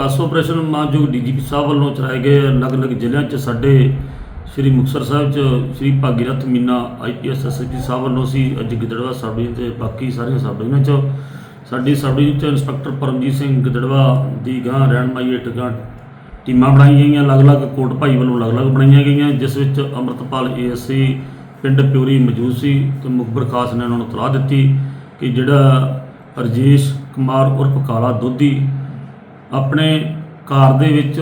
CASO operation ਮਾਨਯੋਗ DGP ਸਾਹਿਬ ਵੱਲੋਂ ਚਲਾਏ ਗਏ ਅਲੱਗ-ਅਲੱਗ ਜ਼ਿਲ੍ਹਿਆਂ 'ਚ ਸਾਡੇ ਸ੍ਰੀ ਮੁਕਤਸਰ ਸਾਹਿਬ 'ਚ ਸ੍ਰੀ ਭਾਗੀਰਥ ਮੀਨਾ ਆਈਪੀਐਸ ਐਸਐਸਪੀ ਸਾਹਿਬ ਵੱਲੋਂ ਸੀ, ਅੱਜ ਗਿੱਦੜਵਾ ਸਬ ਡਿਵੀਜ਼ਨ ਤੇ ਬਾਕੀ ਸਾਰੀਆਂ ਸਬ ਡਿਵੀਜ਼ਨਾਂ 'ਚ। ਸਾਡੀ ਸਬ ਡਿਵੀਜ਼ਨ 'ਚ ਇੰਸਪੈਕਟਰ ਪਰਮਜੀਤ ਸਿੰਘ ਗਿੱਦੜਵਾ ਦੀ ਗਾਂ ਰਹਿਨਮਾਈ ਹੇਠ ਗਾਂ ਟੀਮਾਂ ਬਣਾਈਆਂ ਗਈਆਂ, ਅਲੱਗ-ਅਲੱਗ ਕੋਟ ਭਾਈ ਵੱਲੋਂ ਅਲੱਗ-ਅਲੱਗ ਬਣਾਈਆਂ ਗਈਆਂ, ਜਿਸ ਵਿੱਚ ਅਮਰਤਪਾਲ ਏਐਸਸੀ ਪਿੰਡ ਪਿਉਰੀ ਮੌਜੂਦ ਸੀ ਤੇ ਮੁਖਬਰ ਖਾਸ ਨੇ ਉਹਨਾਂ ਨੂੰ ਤਲਾਹ ਦਿੱਤੀ ਕਿ ਜਿਹੜਾ ਰਜੇਸ਼ ਕੁਮਾਰ ਉਰਫ ਕਾਲਾ ਦੋਧੀ ਆਪਣੇ ਕਾਰ ਦੇ ਵਿੱਚ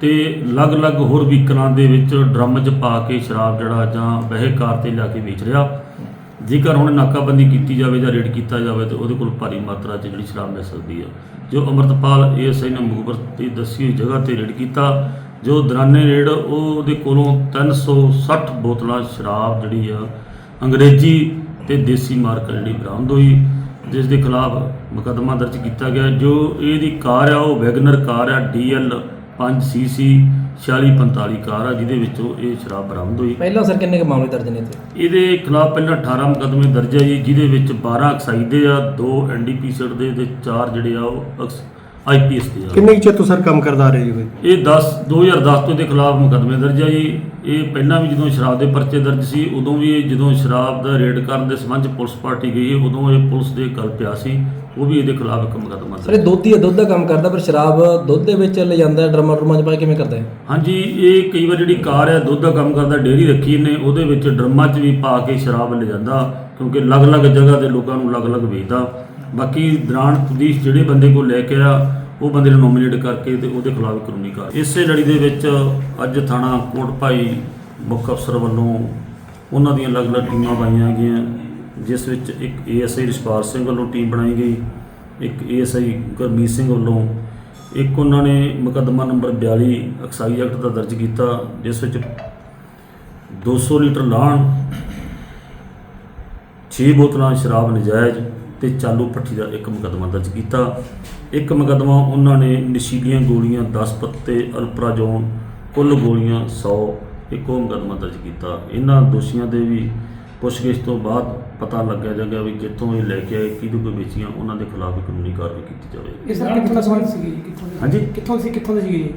ਤੇ ਅਲੱਗ-ਅਲੱਗ ਹੋਰ ਵਹੀਕਲਾਂ ਦੇ ਵਿੱਚ ਡਰਮ 'ਚ ਪਾ ਕੇ ਸ਼ਰਾਬ ਜਿਹੜਾ ਜਾਂ ਵਹਿ ਕਾਰ ਤੇ ਲਿਆ ਕੇ ਵੇਚ ਰਿਹਾ। ਜੇਕਰ ਹੁਣ ਨਾਕਾਬੰਦੀ ਕੀਤੀ ਜਾਵੇ ਜਾਂ ਰੇਡ ਕੀਤਾ ਜਾਵੇ ਤਾਂ ਉਹਦੇ ਕੋਲ ਭਾਰੀ ਮਾਤਰਾ 'ਚ ਜਿਹੜੀ ਸ਼ਰਾਬ ਮਿਲ ਸਕਦੀ ਆ। ਜੋ ਅਮਰਤਪਾਲ ਏਐਸਆਈ ਨੇ ਮੁਖਬਰ ਦੀ ਦੱਸੀ ਹੋਈ ਜਗ੍ਹਾ ਤੇ ਰੇਡ ਕੀਤਾ, ਜੋ ਦੌਰਾਨੇ ਰੇਡ ਉਹਦੇ ਕੋਲੋਂ 360 ਬੋਤਲਾਂ ਸ਼ਰਾਬ ਜਿਹੜੀ ਆ ਅੰਗਰੇਜ਼ੀ ਤੇ ਦੇਸੀ ਮਾਰਕ ਜਿਹੜੀ ਬਰਾਮਦ ਹੋਈ। ਜਿਸ ਦੇ ਖਿਲਾਫ ਮੁਕੱਦਮਾ ਦਰਜ ਕੀਤਾ ਗਿਆ ਜੋ ਇਹਦੀ ਕਾਰ ਆ ਉਹ ਵੈਗਨਰ ਕਾਰ ਆ ਡੀਐਲ 5 ਸੀਸੀ 4645 ਕਾਰ ਆ ਜਿਹਦੇ ਵਿੱਚੋਂ ਇਹ ਸ਼ਰਾਬ ਬਰਾਮਦ ਹੋਈ। ਪਹਿਲਾਂ ਸਰ ਕਿੰਨੇ ਕੁ ਮਾਮਲੇ ਦਰਜ ਨੇ ਇੱਥੇ? ਇਹਦੇ ਖਿਲਾਫ ਪਹਿਲਾਂ 18 ਮੁਕੱਦਮੇ ਦਰਜ ਹੈ ਜੀ ਜਿਹਦੇ ਵਿੱਚ 12 ਐਕਸਾਈਜ਼ ਦੇ ਆ 2 ਐਨਡੀਪੀਸੀ ਦੇ ਤੇ 4 ਜਿਹੜੇ ਆ ਉਹ ਆਈਪੀਐਸ ਦੇ ਆ ਕਿੰਨੇ ਕੁ ਚਿਰ ਤੋਂ ਸਰ ਕੰਮ ਕਰਦਾ ਆ ਰਹੇ ਜੀ ਬਈ ਇਹ 10 2010 ਤੋਂ ਦੇ ਖਿਲਾਫ ਮੁਕੱਦਮੇ ਦਰਜ ਹੈ ਜੀ। ਇਹ ਪਹਿਲਾਂ ਵੀ ਜਦੋਂ ਸ਼ਰਾਬ ਦੇ ਪਰਚੇ ਦਰਜ ਸੀ ਉਦੋਂ ਵੀ ਇਹ ਜਦੋਂ ਸ਼ਰਾਬ ਦਾ ਰੇਡ ਕਰਨ ਦੇ ਸੰਬੰਧ 'ਚ ਪੁਲਿਸ ਪਾਰਟੀ ਗਈ ਉਦੋਂ ਇਹ ਪੁਲਿਸ ਦੇ ਗੱਲ ਪਿਆ ਸੀ। ਉਹ ਵੀ ਇਹਦੇ ਖਿਲਾਫ ਇੱਕ ਮੁਕੱਦਮਾ ਸਰ ਦਰਜ ਇਹ ਦੁੱਧ ਹੀ ਹੈ ਦੁੱਧ ਦਾ ਕੰਮ ਕਰਦਾ ਪਰ ਸ਼ਰਾਬ ਦੁੱਧ ਦੇ ਵਿੱਚ ਲੈ ਜਾਂਦਾ ਡਰਮਾ ਡਰਮਾ ਚ ਪਾ ਕੇ ਕਿਵੇਂ ਕਰਦਾ ਹੈ ਹਾਂਜੀ ਇਹ ਕਈ ਵਾਰ ਜਿਹੜੀ ਕਾਰ ਹੈ ਦੁੱਧ ਦਾ ਕੰਮ ਕਰਦਾ ਡੇਅਰੀ ਰੱਖੀ ਨੇ ਉਹਦੇ ਵਿੱਚ ਡਰਮਾਂ 'ਚ ਵੀ ਪਾ ਕੇ ਸ਼ਰਾਬ ਲੈ ਜਾਂਦਾ ਕਿਉਂਕਿ ਅਲੱਗ-ਅਲੱਗ ਜਗ੍ਹਾ ਤੇ ਲੋਕਾਂ ਨੂੰ ਅਲੱਗ-ਅਲੱਗ ਵੇਚਦਾ। ਬਾਕੀ ਦੌਰਾਨ ਪੁਲਿਸ ਜਿਹੜੇ ਬੰਦੇ ਕੋਲ ਲੈ ਕੇ ਆ ਉਹ ਬੰਦੇ ਨੂੰ ਨੋਮੀਨੇਟ ਕਰਕੇ ਤੇ ਉਹਦੇ ਖਿਲਾਫ ਕਾਨੂੰਨੀ ਕਾਰਵਾਈ। ਇਸੇ ਲੜੀ ਦੇ ਵਿੱਚ ਅੱਜ ਥਾਣਾ ਕੋਟ ਭਾਈ ਮੁੱਖ ਅਫਸਰ ਵੱਲੋਂ ਉਹਨਾਂ ਦੀਆਂ ਅਲੱਗ-ਅਲੱਗ ਟੀਮਾਂ ਪਾਈਆਂ ਗਈਆਂ। ਜਿਸ ਵਿੱਚ ਇੱਕ ਏਐਸਆਈ ਰਿਸ਼ਪਾਲ ਸਿੰਘ ਵੱਲੋਂ ਟੀਮ ਬਣਾਈ ਗਈ, ਇੱਕ ਏਐਸਆਈ ਗੁਰਮੀਤ ਸਿੰਘ ਵੱਲੋਂ, ਇੱਕ ਉਹਨਾਂ ਨੇ ਮੁਕੱਦਮਾ ਨੰਬਰ 42 ਅਕਸਾਈ ਐਕਟ ਦਾ ਦਰਜ ਕੀਤਾ, ਜਿਸ ਵਿੱਚ 200 ਲੀਟਰ ਲਾਣ 6 ਬੋਤਲਾਂ ਸ਼ਰਾਬ ਨਜਾਇਜ਼ ਤੇ ਚਾਲੂ ਪੱਠੀ ਦਾ ਇੱਕ ਮੁਕੱਦਮਾ ਦਰਜ ਕੀਤਾ। ਇੱਕ ਮੁਕੱਦਮਾ ਉਹਨਾਂ ਨੇ ਨਸ਼ੀਲੀਆਂ ਗੋਲੀਆਂ 10 ਪੱਤੇ, ਅਲਪਰਾਜੋਨ, ਕੁੱਲ ਗੋਲੀਆਂ 100 ਇੱਕੋ ਉਹ ਮੁਕੱਦਮਾ ਦਰਜ ਕੀਤਾ। ਇਹਨਾਂ ਦੋਸ਼ੀਆਂ ਦੇ ਵੀ ਪੁੱਛਗਿੱਛ ਤੋਂ ਬਾਅਦ ਪਤਾ ਲੱਗਿਆ ਜਾਗਾ ਵੀ ਕਿੱਥੋਂ ਇਹ ਲੈ ਕੇ ਆਏ ਕਿਹਦੇ ਕੋਲ ਵੇਚੀਆਂ ਉਹਨਾਂ ਦੇ ਖਿਲਾਫ ਕਾਨੂੰਨੀ ਕਾਰਵਾਈ ਕੀਤੀ ਜਾਵੇ। ਇਹ ਸਰ ਕਿੱਥੋਂ ਸੀਗੀ ਜੀ? ਕਿੱਥੋਂ ਦੀ? ਹਾਂਜੀ। ਕਿੱਥੋਂ ਸੀ ਕਿੱਥੋਂ ਦੀ ਸੀਗੀ ਜੀ?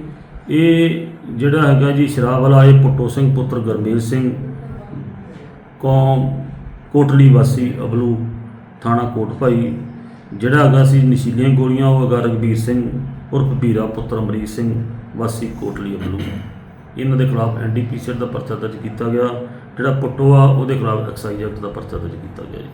ਇਹ ਜਿਹੜਾ ਹੈਗਾ ਜੀ ਸ਼ਰਾਬ ਵਾਲਾ ਇਹ ਪੁੱਟੋ ਸਿੰਘ ਪੁੱਤਰ ਗਰਮੇਲ ਸਿੰਘ ਕੌਮ ਕੋਟਲੀ ਵਾਸੀ ਅਬਲੂ ਥਾਣਾ ਕੋਟ ਭਾਈ ਜਿਹੜਾ ਹੈਗਾ ਸੀ ਨਸ਼ੀਲੀਆਂ ਗੋਲੀਆਂ ਉਹ ਹੈਗਾ ਰਗਵੀਰ ਸਿੰਘ ਉਰਫ ਵੀਰਾ ਪੁੱਤਰ ਅਮਰੀਕ ਸਿੰਘ ਵਾਸੀ ਕੋਟਲੀ ਅਬਲੂ। ਇਹਨਾਂ ਦੇ ਖਿਲਾਫ ਐਨਡੀਪੀਸੀ ਦਾ ਪਰਚਾ ਦਰਜ ਕੀਤਾ ਗਿਆ, ਜਿਹੜਾ ਪੁੱਟੋ ਆ ਉਹਦੇ ਖਿਲਾਫ ਐਕਸਾਈਜ਼ ਐਕਟ ਦਾ ਪਰਚਾ ਦਰਜ ਕੀਤਾ ਗਿਆ ਜੀ।